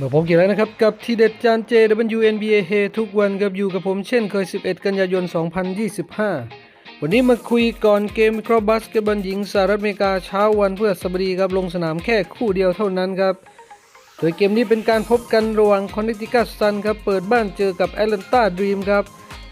มื่อผมกี่แล้วนะครับ กับทีเด็ดจานเจ WNBA เฮทุกวันกับอยู่กับผมเช่นเคย 11 กันยายน 2025 วันนี้มาคุยก่อนเกมวิเคราะห์บาสเกตบอลหญิงสหรัฐอเมริกาเช้าวันเพื่อสบดีครับลงสนามแค่คู่เดียวเท่านั้นครับ โดยเกมนี้เป็นการพบกันระหว่างคอนเนติคัตซันครับเปิดบ้านเจอกับแอตแลนตาดรีมครับ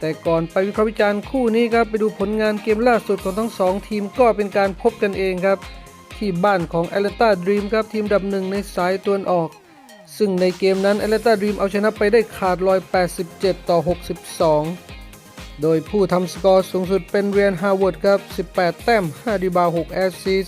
แต่ก่อนไปวิเคราะห์วิจารณ์คู่นี้ครับไปดูผลงานเกมล่าสุดของทั้งสองทีมก็เป็นการพบกันเองครับที่บ้านของแอตแลนตาดรีมครับทีมดับหนึ่งในสายตะวันออก ซึ่งในเกมนั้นแอตแลนตาดรีมเอาชนะไปได้ขาดลอย 87 ต่อ 62 โดยผู้ทำสกอร์สูงสุดเป็นเรียนฮาวเวิร์ดครับ 18 แต้ม 5 ดีบาว 6 แอสซิส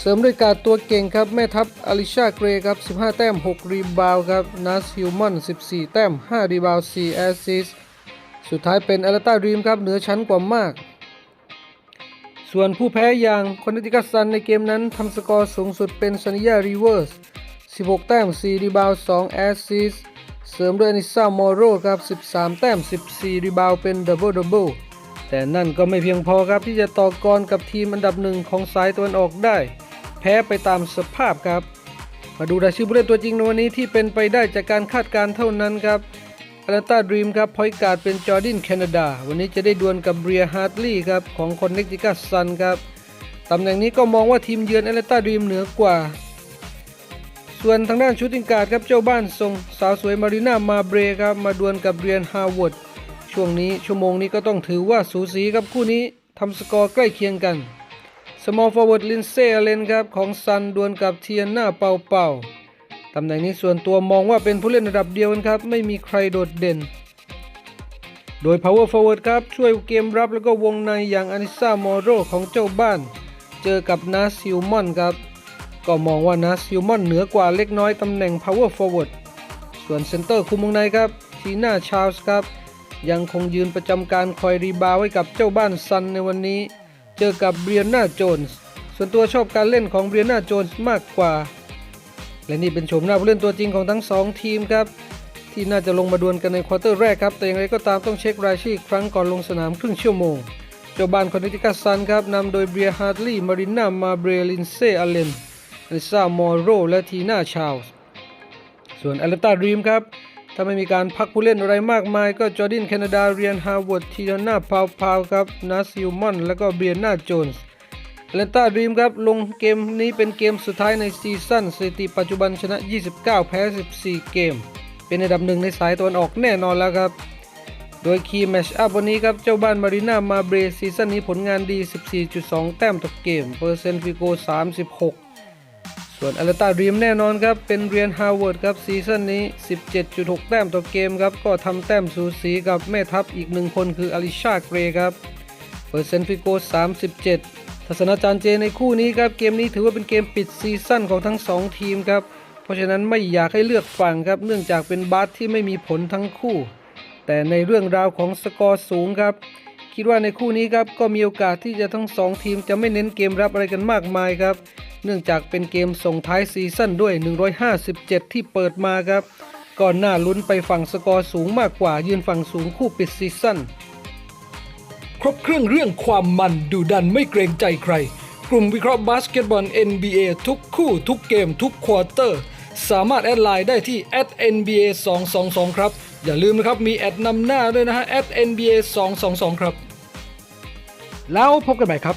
เสริมด้วยการตัวเก่งครับ แม่ทัพอลิชาเกรครับ 15 แต้ม 6 รีบาวครับนัสฮิวมอน 14 แต้ม 5 รีบาว 4 แอสซิสสุดท้ายเป็นแอตแลนตาดรีมครับ เหนือชั้นกว่ามากส่วนผู้แพ้อย่างคอนเนติคัตซันในเกมนั้นทำสกอร์สูงสุดเป็นซานิยารีเวิร์ส 16 แต้ม 4 รีบาวด์2แอสซิสเสริมด้วยอนิซ่ามอโรครับ 13 แต้ม 14 รีบาวด์เป็นดับเบิลดับเบิลแต่นั่นก็ไม่เพียงพอครับที่จะต่อกรกับทีมอันดับหนึ่งของสายตะวันออกได้ แพ้ไปตามสภาพครับ มาดูรายชื่อผู้เล่นตัวจริงในวันนี้ที่เป็นไปได้จากการคาดการณ์เท่านั้นครับอ t แลนตาดรีมครับพอยการ์ดเป็นจอร์ดินแคนาดา วันนี้จะได้ดวลกับเบียฮาร์ดลีย์ครับของคอนเนคติคัตซันครับตำแหน่งนี้ก็มองว่าทีมเยือนอตแลนตาดรีมเหนือกว่า ส่วนทางด้านชูตติงการ์ดครับเจ้าบ้านทรงสาวสวยมารีนามาเบรครับมาดวลกับเรียนฮาวเวิร์ดช่วงนี้ชั่วโมงนี้ก็ต้องถือว่าสูสีครับคู่นี้ทำสกอร์ใกล้เคียงกัน small forward ลินเซ่เลนครับของซันดวลกับเทียนหน้าเป่าเป่าตำแหน่งนี้ส่วนตัวมองว่าเป็นผู้เล่นระดับเดียวกันครับ ไม่มีใครโดดเด่น โดย power forward ครับ ช่วยเกมรับแล้วก็วงในอย่างอานิซ่ามอโรของเจ้าบ้าน เจอกับนาซิลมอนครับ ก็มองว่านาซิลมอนเหนือกว่าเล็กน้อยตำแหน่ง power forward ส่วนเซนเตอร์คุมวงในครับทีน่าชาร์ลส์ครับ ยังคงยืนประจำการคอยรีบาวไว้กับเจ้าบ้านซันในวันนี้ เจอกับเบรียนาโจนส์ส่วนตัวชอบการเล่นของเบรียนาโจนส์มากกว่า และนี่เป็นโฉมหน้าผู้เล่นตัวจริงของทั้งสองทีมครับ ที่น่าจะลงมาดวลกันในควอเตอร์แรกครับ แต่อย่างไรก็ตามต้องเช็ครายชื่ออีกครั้งก่อนลงสนามครึ่งชั่วโมง เจ้าบ้านคอนเนติคัตซันครับนำโดยเบียร์ฮาร์ดลีย์มาริน่ามาเบรลินเซ่อเลน อลิซามอร์โรและทีน่าชาลส์ส่วนแอตแลนตาดรีมครับ ถ้าไม่มีการพักผู้เล่นอะไรมากมาย ก็จอร์ดินแคนาดาเรียนฮาร์วาร์ดทีนาพาวพาวครับนาซิลมอนแล้วก็เบียนาโจนส์แอตแลนตาดรีมครับ ลงเกมนี้เป็นเกมสุดท้ายในซีซั่นสถิติปัจจุบันชนะ 29 แพ้ 14 เกม เป็นอันดับหนึ่งในสายตะวันออกแน่นอนแล้วครับโดยคีย์แมชอัพวันนี้ครับ เจ้าบ้านมารีนามาเบรซีซั่นนี้ผลงานดี 14.2 แต้มต่อเกม เปอร์เซ็นต์ฟิโก 36 ส่วนอ l ลตาดรีมแน่นอนครับ เป็นเรียนฮาวเวิร์ดครับซีซั่นนี้ 17.6 แต้มต่อเกมครับ ก็ทำแต้มสูสีกับแม่ทัพอีกหนึ่งคนคืออลิชาเกรครับเปอร์เซ็นต์ฟิโก 37 ทัศนาจารย์เจในคู่นี้ครับ เกมนี้ถือว่าเป็นเกมปิดซีซั่นของทั้ง 2 ทีมครับ เพราะฉะนั้นไม่อยากให้เลือกฝั่งครับ เนื่องจากเป็นบาสที่ไม่มีผลทั้งคู่ แต่ในเรื่องราวของสกอร์สูงครับ คิดว่าในคู่นี้ครับก็มีโอกาสที่จะทั้งสองทีมจะไม่เน้นเกมรับอะไรกันมากมายครับ เนื่องจากเป็นเกมส่งท้ายซีซั่นด้วย 157 ที่เปิดมาครับ ก่อนหน้าลุ้นไปฝั่งสกอร์สูงมากกว่ายืนฝั่งสูงคู่ปิดซีซั่นครบเครื่องเรื่องความมันดูดันไม่เกรงใจใคร กลุ่มวิเคราะห์บาสเกตบอล NBA ทุกคู่ทุกเกมทุกควอเตอร์ สามารถแอดไลน์ได้ที่ @nba 222ครับ อย่าลืมนะครับ มีแอดนำหน้าด้วยนะฮะ @nba 222ครับ แล้วพบกันใหม่ครับ